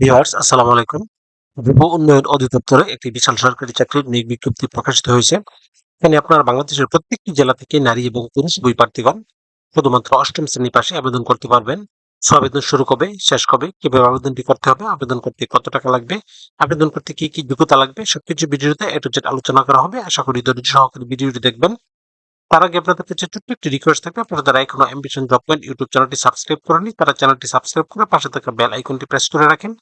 Viewers, আসসালামু আলাইকুম। যুব উন্নয়ন অধিদপ্তরে একটি বিশাল সরকারি চাকরির নিয়োগ বিজ্ঞপ্তি প্রকাশিত হয়েছে। এখানে আপনার বাংলাদেশের প্রত্যেকটি জেলা থেকে নারী এবং পুরুষ দুই প্রার্থীগণ শুধুমাত্র অষ্টম শ্রেণি পাশে আবেদন করতে পারবেন। আবেদন শুরু কবে, শেষ কবে, কীভাবে আবেদনটি করতে হবে, আবেদন করতে কত টাকা লাগবে, আবেদন করতে কি কি যোগ্যতা লাগবে, সবকিছু ভিডিওতে এ টু জেড আলোচনা করা হবে। আশা করি ধৈর্য সহকারে ভিডিওটি দেখবেন। তার আগে আপনাদের কাছে ছোট্ট একটি রিকোয়েস্ট থাকবে, আপনারা যারা এখনও অ্যাম্বিশন জব পয়েন্ট ইউটিউব চ্যানেলটি সাবস্ক্রাইব করেনি তারা চ্যানেলটি সাবস্ক্রাইব করে পাশে থাকা বেল আইকনটি প্রেস করে রাখেন।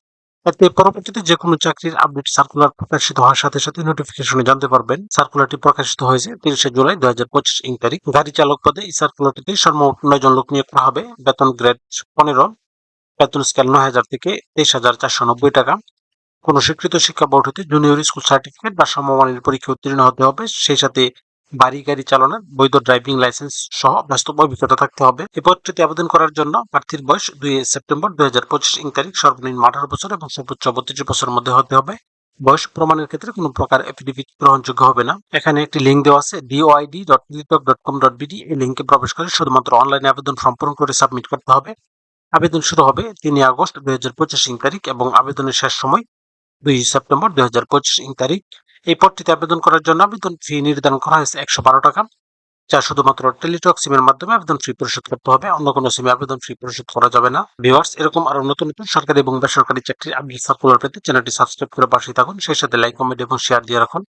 এতে পরবর্তীতে যে কোনো চাকরির আপডেট সার্কুলার প্রকাশিত হওয়ার সাথে সাথে নোটিফিকেশনে জানতে পারবেন। সার্কুলারটি প্রকাশিত হয়েছে তিরিশে জুলাই দুই হাজার পঁচিশ ইং তারিখ। গাড়ি চালক পদে এই সার্কুলারটিতে সর্বমোট নয় জন লোক নিয়োগ করা হবে। বেতন গ্রেড পনেরো বেতন স্কেল নয় হাজার থেকে তেইশ হাজার চারশো নব্বই টাকা। কোনো স্বীকৃত শিক্ষা বোর্ড হতে জুনিয়র স্কুল সার্টিফিকেট বা সমমানের পরীক্ষা উত্তীর্ণ হতে হবে। সেই সাথে বাড়ি গাড়ি চালানোর বৈধ ড্রাইভিং লাইসেন্স সহ বাস্তব অভিজ্ঞতা থাকতে হবে। এই পদটিতে আবেদন করার জন্য প্রার্থীর বয়স দুই সেপ্টেম্বর দুই হাজার পঁচিশ ইং তারিখ সর্বনিম্ন আঠারো বছর এবং সর্বোচ্চ বত্রিশ বছরের মধ্যে হতে হবে। বয়স প্রমাণের ক্ষেত্রে কোনো প্রকার এফিডেভিট গ্রহণযোগ্য হবে না। এখানে একটি লিঙ্ক দেওয়া আছে DOID dot dot com dot BD এই লিঙ্কে প্রবেশ করে শুধুমাত্র অনলাইনে আবেদন ফর্ম পূরণ করে সাবমিট করতে হবে। আবেদন শুরু হবে তিনই আগস্ট দুই হাজার পঁচিশ ইং তারিখ এবং আবেদনের শেষ সময় দুই সেপ্টেম্বর দুই হাজার পঁচিশ ইং তারিখ। এই পদটিতে আবেদন করার জন্য আবেদন ফি নির্ধারণ করা হয়েছে একশো বারো টাকা, যা শুধুমাত্র টেলিটক সিমের মাধ্যমে আবেদন ফি পরিশোধ করতে হবে। অন্য কোনো সিমে আবেদন ফি পরিশোধ করা যাবে না। ভিওয়ার্স এরকম আরও নতুন নতুন সরকারি এবং বেসরকারি চাকরির আপডেট সার্কুলার পেতে চ্যানেলটি সাবস্ক্রাইব করে পাশে থাকুন। সেই সাথে লাইক কমেন্ট এবং শেয়ার দিয়ে রাখুন।